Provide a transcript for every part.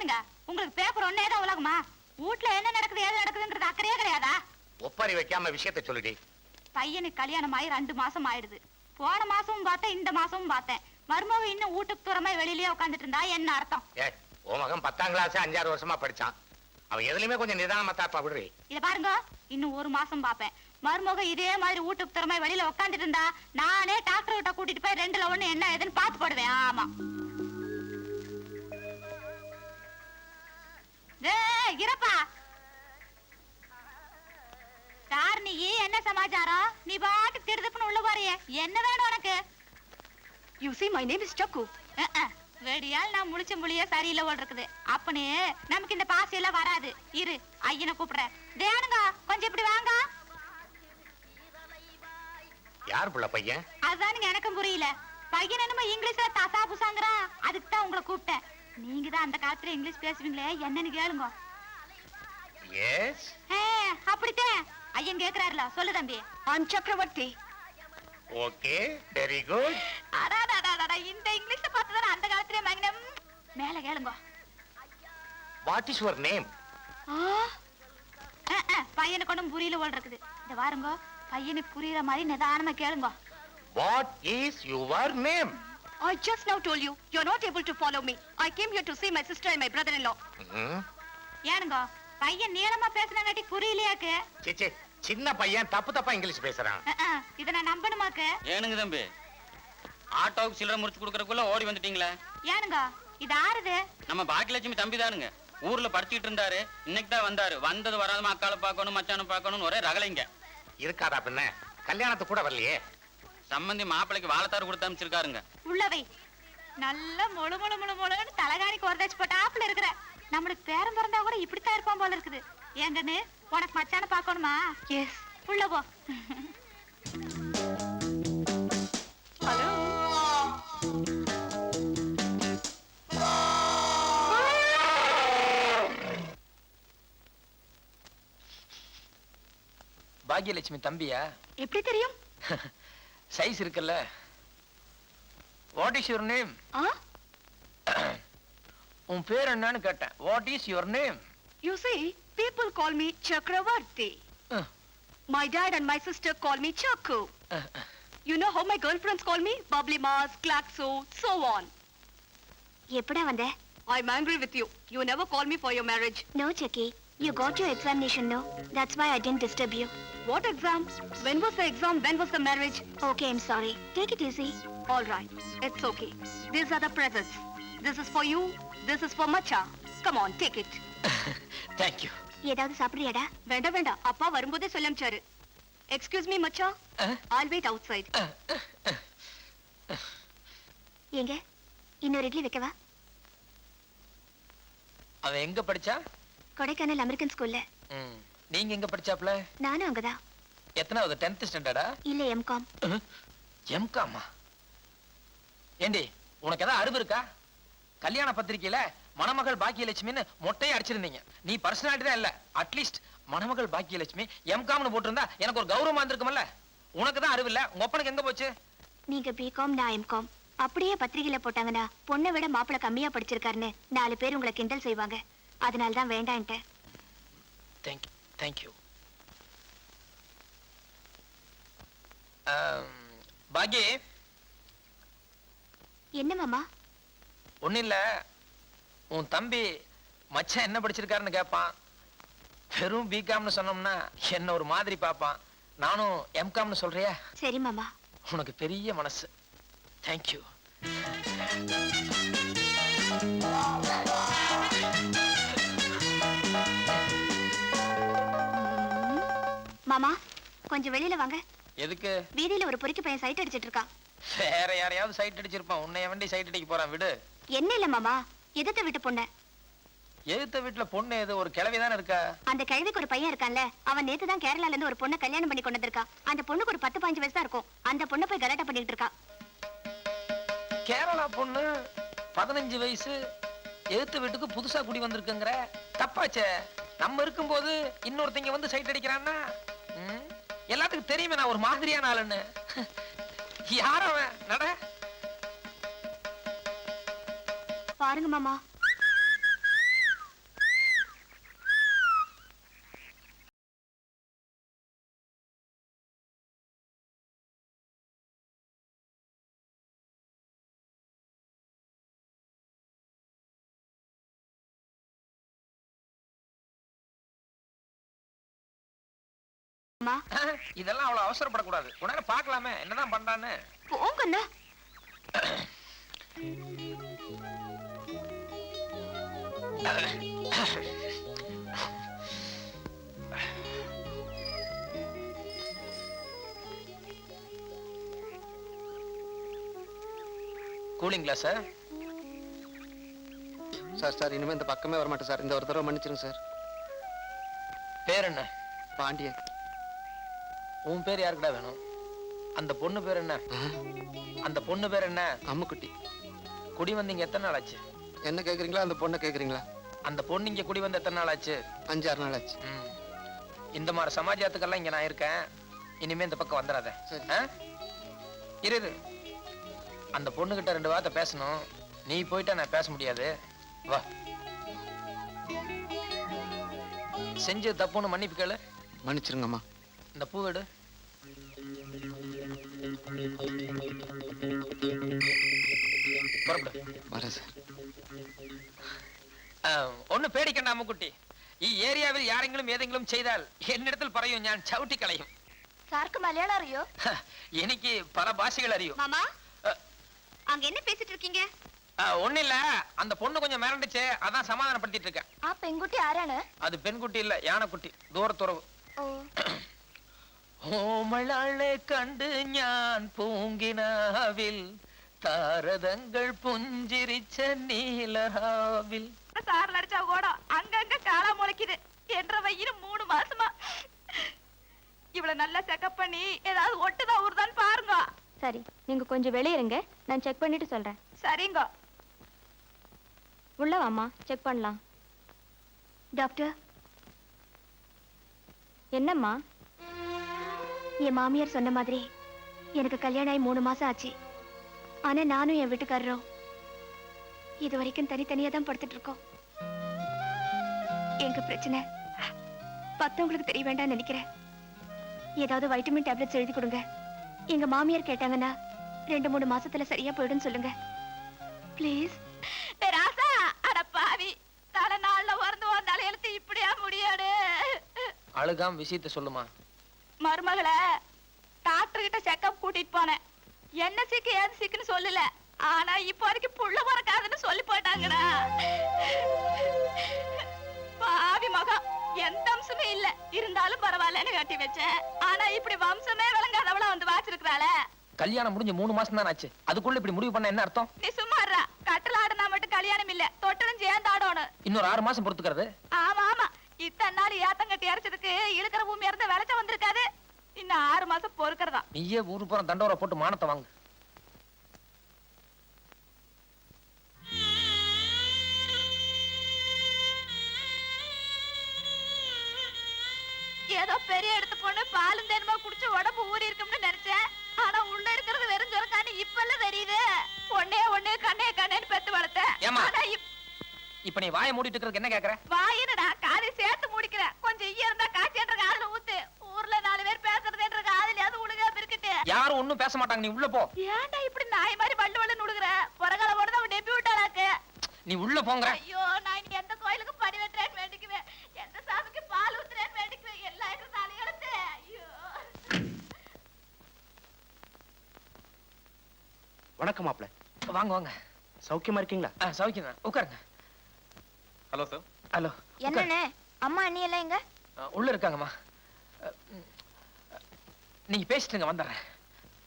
ஏனுங்க உங்களுக்கு பேப்பர் ஒன்னே தான் உலகமா? வீட்ல என்ன நடக்குது ஏது நடக்குதுன்றது அக்கறையே கிடையாதா? ஒப்பாரி வைக்காம விஷயத்தை சொல்லுடி. பையனுக்கு கல்யாணம் ஆகி ரெண்டு மாசம் ஆயிடுது. போன மாசமும் பார்த்தேன் இந்த மாசமும் பார்த்தேன். மருமக இன்னும் வீட்டுக்கு தூரமா வெளியிலயே உட்காந்துட்டு இருந்தா என்ன அர்த்தம்? ஏ உன் மகன் பத்தாம் கிளாஸ் அஞ்சாறு வருஷமா படிச்சான். அவன் எதுலயுமே கொஞ்சம் நிதானமா தாப்பா விடுறி. இத பாருங்க இன்னும் ஒரு மாசம் பாப்பேன் மருமக இதே மாதிரி வீட்டுக்கு தூரமா வெளியில உட்காந்துட்டு இருந்தா நானே டாக்டர் கிட்ட கூட்டிட்டு போய் ரெண்டுல ஒண்ணு என்ன ஏதுன்னு பாத்து போடுவேன். ஆமா. இறப்பா. சார் நீ என்ன சமாச்சாரம்? நீ பாட்டு திடுதுப்புன்னு உள்ள போறியே. என்ன வேணும் உனக்கு. வெடியால் நான் முழிச்ச முழிய சரியில்லை போல் இருக்குது. அப்பனே நமக்கு இந்த பாசி எல்லாம் வராது. இரு ஐயனை கூப்பிடுறேன். தேனுங்க கொஞ்சம் இப்படி வாங்க. யார் புள்ள பையன்? அதுதானுங்க எனக்கும் புரியல. பையன் என்னமோ இங்கிலீஷ்ல தசா புசாங்கிறான். அதுக்கு தான் உங்களை கூப்பிட்டேன். நீங்க தான் அந்த காலத்துல இங்கிலீஷ் பேசுவீங்களே? என்னன்னு கேளுங்க. எஸ் அப்படித்தான். ஐயன் கேக்குறாருல சொல்லு தம்பி. I'm Chakravarti. Okay very good அடாடாடாடா இந்த இங்கிலீஷ்ல பார்த்து தானே அந்த காலத்துல மகினம் மேல கேளுங்க. வாட் இஸ் யுவர் நேம் பையனுக்கு ஒன்றும் புரியல போல் இருக்குது. இந்த வாருங்க பையனுக்கு புரியுற மாதிரி நிதானமா கேளுங்க. What is your name I just now told you, you're not able to follow me. I came here to see my sister and my brother-in-law. ஏனுங்க பையன் நீளமா பேசுனங்காட்டி புரியலையாக்கு? சிச்சி சின்ன பையன் தப்பு தப்பா இங்கிலீஷ் பேசுறான். அஹ், அஹ், இத நான் நம்பணுமாக்கு? ஏனுங்க தம்பி? ஆட்டோவுக்கு சில்லறை முடிச்சு கொடுக்கறதுக்குள்ள ஓடி வந்துட்டீங்களே? ஏனுங்க இது ஆறுது நம்ம பாக்கியலட்சுமி தம்பி தானுங்க ஊர்ல படிச்சுட்டு இருந்தாரு. இன்னைக்கு தான் வந்தாரு. வந்தது வராத அக்காளை பார்க்கணும் மச்சானை பார்க்கணும்னு ஒரே ரகலைங்க இருக்காதா பின்ன? கல்யாணத்துக்கு கூட வரலையே. சம்பந்தி மாப்பிளைக்கு வாழைத்தாறு கொடுத்து அனுப்பிச்சிருக்காருங்க. உள்ளவை. நல்ல முழு முழு முழு முழுன்னு தலகாணிக்கு உரதாச்சு போட்டாப்புல இருக்கிற. நம்மளுக்கு பேரம் பிறந்தா கூட இப்படித்தான் இருப்பான் போல இருக்குது. ஏங்கன்னு உனக்கு மச்சான பார்க்கணுமா? Yes. உள்ள போ. Hello. பாக்யலட்சுமி தம்பியா? எப்படி தெரியும்? சைஸ் இருக்குல்ல. வாட் இஸ் யுவர் நேம் உன் பேர் என்னன்னு கேட்டேன் what is your name You see, people call me Chakravarti. My dad and my sister call me Chakku. You know how my girlfriends call me? Bubbly Mars, Klaxo, so on. எப்படா வந்த I'm angry with you. You never call me for your marriage. No செக்கி you got you examination no that's why I didn't disturb you What exam? When was the exam? When was the marriage? Okay I'm sorry take it easy All right, it's okay. These are the presents. This is for you. This is for Macha. Come on, take it. Thank you ஏதாவது சாப்பிடுறியாடா வேண்டாம் வேண்டாம் அப்பா வரும்போதே சொல்ல அனுப்பிச்சாரு excuse me மச்சா all wait outside ஏங்க இன்னொரு இட்லி வைக்கவா அவன் எங்க படிச்சா கொடைக்கானல் அமெரிக்கன் ஸ்கூல்ல. நீங்க எங்க படிச்சாப்ல நானும் அங்கதான். எத்தனாவது? டென்த் ஸ்டாண்டர்டா? இல்ல எம்காம் எம்காமா ஏண்டி உனக்கு ஏதாவது அறிவு இருக்கா? கல்யாண பத்திரிக்கையில மணமகள் பாக்கியலட்சுமின்னு மொட்டையை அடிச்சிருந்தீங்க. நீ பர்சனாலிட்டி தான் இல்ல. அட்லீஸ்ட் மணமகள் பாக்கியலட்சுமி எம்காம்னு போட்டிருந்தா எனக்கு ஒரு கௌரவமா இருந்திருக்கும்ல உனக்கு தான் அறிவு இல்ல. உங்க ஒப்பனுக்கு எங்க போச்சு? நீங்க பிகாம் நான் எம்காம் அப்படியே பத்திரிகையில போட்டாங்கன்னா பொண்ணை விட மாப்பிள்ளை கம்மியா படிச்சிருக்காருன்னு நாலு பேர் உங்களை கிண்டல் செய்வாங்க. அதனால தான் வேண்டான்ட்டேன் தேங்க்யூ தேங்க்யூ பாக்கி என்ன மாமா? ஒண்ணும் இல்ல. உன் தம்பி மச்சான் என்ன படிச்சிருக்காருன்னு கேட்பான் வெறும் பிகாம்னு சொன்னோம்னா என்ன ஒரு மாதிரி பார்ப்பான் நானும் எம்காம்னு சொல்றியா? சரி மாமா. உனக்கு பெரிய மனசு. தேங்க்யூ மாமா கொஞ்சம் வெளியில வாங்க. எதுக்கு? வீதியில ஒரு பொறுக்கி பையன் சைட் அடிச்சிட்டு இருக்கான். வேற யாரையாவது சைட் அடிச்சிருப்பான். உன்னை வண்டி சைட் அடிக்க போறான் விடு. என்ன இல்ல மாமா எதிர்த்த விட்டு பொண்ணு. எதுத்த வீட்டுல பொண்ணு எது? ஒரு கிழவி தானே இருக்கா? அந்த கிழவிக்கு ஒரு பையன் இருக்கான்ல அவன் நேத்து தான் கேரளால இருந்து ஒரு பொண்ணை கல்யாணம் பண்ணி கொண்டு வந்திருக்கான். அந்த பொண்ணுக்கு ஒரு பத்து பதினஞ்சு வயசு தான் இருக்கும். அந்த பொண்ணை போய் கலாட்டா பண்ணிட்டு இருக்கா கேரளா பொண்ணு பதினஞ்சு வயசு எதிர்த்த வீட்டுக்கு புதுசா குடி வந்திருக்குங்கிற. தப்பாச்சே. நம்ம இருக்கும்போது இன்னொருத்தங்க வந்து சைட் அடிக்கிறான்னா? எல்லாத்துக்கும் தெரியுமே நான் ஒரு மாதிரியான ஆளுன்னு. யார் அவன்? நட. பாருங்க மாமா. இதெல்லாம் அவ்வளவு அவசரப்படக்கூடாது. உடனே பார்க்கலாமே. என்னதான் பண்றான்னு. போங்கண்ணா. கூலிங் சார் சார் சார் இனிமே இந்த பக்கமே வர மாட்டேன் சார் இந்த ஒரு தடவை மன்னிச்சிருங்க சார் பேர் என்ன? பாண்டியன். உன் பேர் யாருக்குடா வேணும்? அந்த பொண்ணு பேர் என்ன? அந்த பொண்ணு பேர் என்ன? அம்முக்குட்டி. குடி வந்தீங்க எத்தனை நாள் ஆச்சு என்ன கேக்குறீங்களா அந்த பொண்ணை கேக்குறீங்களா? அந்த பொண்ணு இங்க குடி வந்து எத்தனை நாள் ஆச்சு அஞ்சாறு நாள் ஆச்சு ம். இந்த மாதிரி சமாஜத்துக்கெல்லாம் இங்க நான் இருக்கேன். இனிமே இந்த பக்கம் வந்துடாத. சரி. ஆ? இரு இரு. அந்த பொண்ணுகிட்ட ரெண்டு வார்த்தை பேசணும். நீ போயிட்டா நான் பேச முடியாது. வா. செஞ்சு தப்புன்னு மன்னிப்பு கேளு. மன்னிச்சிருங்கம்மா. இந்த பூவெடு ஒன்னு பேடிக்கண்டா அம்முக்குட்டி ഏരിയാവിൽ ആരെങ്കിലും ஏதெங்கிலும் செய்தால் എന്നിടത്തിൽ പറയൂ ഞാൻ சவுட்டி கலையும் സാർക്ക് மலையாளம் അറിയോ എനിക്ക് பல பாஷைகள் அறியும். മാമാ அங்க என்ன பேசிட்டு இருக்கீங்க? ஒண்ணு இல்ல. அந்த பொண்ணு கொஞ்சம் மிரண்டுச்சு. அதான் சமாதானப்படுத்திட்டு இருக்கேன். ஆ பெண்குட்டி யாரானு? அது பெண்குட்டி இல்ல யானைக்குட்டி. தூரத்துறவு. ஓமளாளை கண்டு ஞான் பூங்கினாவில் தாரதங்கள் புஞ்சிரிச்ச நீலராவில். சார் அடிச்சா கூட அங்கங்க காலா முளைக்குது. என்ற வயிறு மூணு மாசமா. இவ்வளவு நல்லா செக்அப் பண்ணி ஏதாவது ஒட்டுதா ஊர்தான் பாருங்க. சரி நீங்க கொஞ்சம் வெளியிருங்க நான் செக் பண்ணிட்டு சொல்றேன். சரிங்க. உள்ள வாமா செக் பண்ணலாம். டாக்டர். என்னம்மா? என் மாமியார் சொன்ன மாதிரி எனக்கு கல்யாணம் ஆகி மூணு மாசம் ஆச்சு. ஆனா நானும் என் வீட்டுக்காரரும் இது வரைக்கும் தனித்தனியா தான் படுத்துட்டு இருக்கோம். எங்க பிரச்சனை? பத்தவங்களுக்கு தெரிய வேண்டாம்னு நினைக்கிறேன். ஏதாவது வைட்டமின் டேப்லெட்ஸ் எழுதி கொடுங்க. எங்க மாமியார் கேட்டாங்கன்னா ரெண்டு மூணு மாசத்துல சரியா போயிடும் சொல்லுங்க. ப்ளீஸ் ராசா! அட பாவி! தலை நாள்ல உறந்து உன் தலையெழுத்து இப்படியா முடியாடு அழுகாம விஷயத்த சொல்லுமா? மருமகளை டாக்டர் கிட்ட செக்கப் கூட்டிட்டு போனேன். என்ன சிக்கு ஏது சிக்குன்னு சொல்லல. ஆனா இப்போ வரைக்கும் புள்ள பிறக்காதுன்னு சொல்லி போயிட்டாங்கடா. பாவி மகம் எந்த அம்சமே இல்ல. இருந்தாலும் பரவாயில்லன்னு கட்டி வச்சேன். ஆனா இப்படி வம்சமே விளங்காதவள வந்து வாச்சிருக்கிறாளே. கல்யாணம் முடிஞ்சு மூணு மாசம் தான் ஆச்சு. அதுக்குள்ள இப்படி முடிவு பண்ண என்ன அர்த்தம்? நீ சும்மா கட்டில் ஆடுனா மட்டும் கல்யாணம் இல்ல. தொட்டலும் சேர்ந்து ஆடணும். இன்னொரு ஆறு மாசம் பொறுத்துக்கிறது. ஆமா ஆமா. இத்தனை நாள் ஏத்தங்கட்டி அரைச்சதுக்கு இழுக்கிற பூமி இருந்து விளைச்ச வந்திருக்காது. இன்னும் ஆறு மாசம் பொறுக்கிறதா? நீயே ஊரு பூரா தண்டோரை போட்டு மானத்தை வாங்கு. ஏதோ பெரிய எடுத்து பொண்ணு பாலும் தேனுமா குடிச்சு உடம்பு ஊறி இருக்கும்னு நினைச்சேன். ஆனா உள்ள இருக்கிறது வெறும் சொரக்கான்னு இப்பெல்லாம் தெரியுது. ஒன்னே ஒண்ணு கண்ணே கண்ணேன்னு பெத்து வளர்த்தேன்? ஆனா இப்- இப்ப நீ வாயை மூடிட்டு இருக்கிறதுக்கு என்ன கேக்குற? வாயினடா ஒண்ணும் பேச மாட்டாங்க. நீ உள்ள போ. ஏன்டா இப்படி நாய் மாதிரி வள்ளு வள்ளு நுடுக்குற பிறகால போட அவன் டெபி விட்டாளாக்கு நீ உள்ள போங்கிற ஐயோ நான் இனி எந்த கோயிலுக்கு படி வெட்டுறேன்னு வேண்டிக்குவேன். எந்த சாமிக்கு பால் ஊத்துறேன்னு வேண்டிக்குவேன். எல்லாம் எனக்கு தலையெழுத்து ஐயோ. வணக்கம் மாப்ள வாங்க வாங்க. சௌக்கியமா இருக்கீங்களா? சௌக்கியம் தான் உட்காருங்க. Hello sir. ஹலோ என்னண்ணே? அம்மா அண்ணி எல்லாம் எங்க? உள்ள இருக்காங்கம்மா. நீங்க பேசிட்டுங்க வந்துடுறேன்.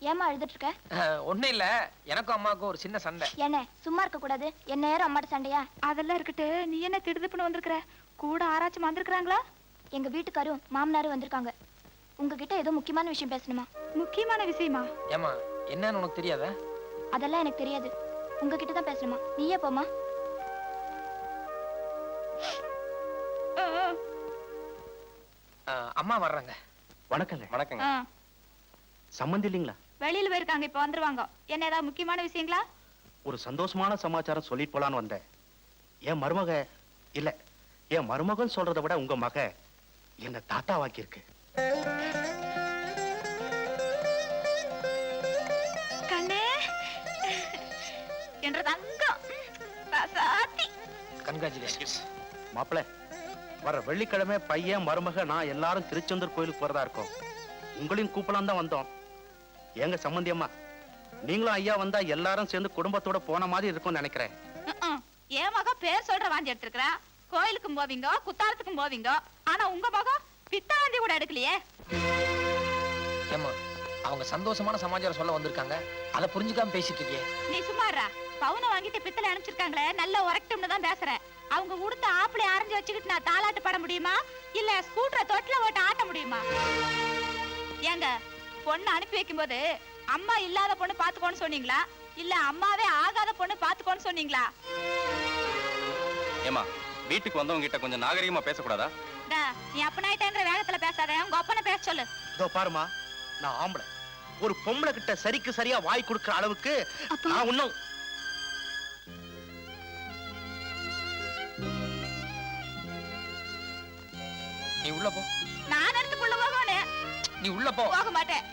ஏமா அழுதுட்டு இருக்க அஹ், ஒண்ணும் இல்ல. எனக்கும் அம்மாவுக்கும் ஒரு சின்ன சண்டை. என்ன சும்மா இருக்க கூடாது. என்ன நேரம் அம்மாட்ட சண்டையா? அதெல்லாம் இருக்கட்டு. நீ என்ன திடுதுப்புன்னு வந்திருக்கிற? கூட ஆராய்ச்சி வந்திருக்கிறாங்களா? எங்க வீட்டுக்காரும் மாமனாரும் வந்திருக்காங்க. உங்ககிட்ட ஏதோ முக்கியமான விஷயம் பேசணுமா? முக்கியமான விஷயமா? ஏமா என்னன்னு உனக்கு தெரியாதா? அதெல்லாம் எனக்கு தெரியாது. உங்ககிட்ட தான் பேசணுமா? நீயே போமா அம்மா வர்றாங்க. வணக்கங்க. வணக்கங்க. சம்மந்தி இல்லைங்களா? வெளியில போயிருக்காங்க இப்ப வந்துருவாங்க. என்ன ஏதாவது முக்கியமான விஷயங்களா? ஒரு சந்தோஷமான சமாச்சாரம் சொல்லிட்டு போலான்னு வந்தேன். என் மருமக இல்ல என் மருமகன் சொல்றதை விட உங்க மக என்ன தாத்தாவாக்கி இருக்கு என்ற தங்கம். கன்கிராச்சுலேஷன்ஸ் மாப்பிள வர வெள்ளிக்கிழமை பையன் மருமக நான் எல்லாரும் திருச்செந்தூர் கோயிலுக்கு போறதா இருக்கோம். உங்களையும் கூப்பலாம் தான் வந்தோம். ஏங்க சம்பந்தியம்மா நீங்களும் ஐயா வந்தா எல்லாரும் சேர்ந்து குடும்பத்தோட போன மாதிரி இருக்கும்னு நினைக்கிறேன். என் மகன் பேர் சொல்ற வாந்தி எடுத்திருக்கிறா. கோயிலுக்கும் போவீங்க குத்தாலத்துக்கும் போவீங்க ஆனா உங்க மகன் பித்த வாந்தி கூட எடுக்கலையே. ஏம்மா அவங்க சந்தோஷமான சமாச்சாரம் சொல்ல வந்திருக்காங்க. அதை புரிஞ்சுக்காம பேசிட்டு இருக்கியே. நீ சும்மாறா பவுனை வாங்கிட்டு பித்தளை அனுப்பிச்சிருக்காங்களே நல்ல உரக்கட்டும்னு தான் பேசுறேன். அவங்க உடுத்த ஆப்பிளை அரைஞ்சு வச்சுக்கிட்டு நான் தாலாட்டு பாட முடியுமா? இல்ல ஸ்கூட்டரை தொட்டில ஓட்ட ஆட்ட முடியுமா? ஏங்க பொண்ணு அனுப்பி வைக்கும்போது அம்மா இல்லாத பொண்ணு பாத்துக்கோன்னு சொன்னீங்களா? இல்ல அம்மாவே ஆகாத பொண்ணு பாத்துக்கோன்னு சொன்னீங்களா? ஏமா வீட்டுக்கு வந்தவங்க கிட்ட கொஞ்சம் நாகரிகமா பேசக்கூடாதா? டா, நீ அப்பனாயிட்டேன்ற வேகத்துல பேசாத. உங்க அப்பனை பேச சொல்லு. இதோ பாருமா நான் ஆம்பளை. ஒரு பொம்பளை கிட்ட சரிக்கு சரியா வாய் கொடுக்கிற அளவுக்கு நான் இன்னும் நீ உள்ள போ. நீ உள்ள போ. போக மாட்டேன்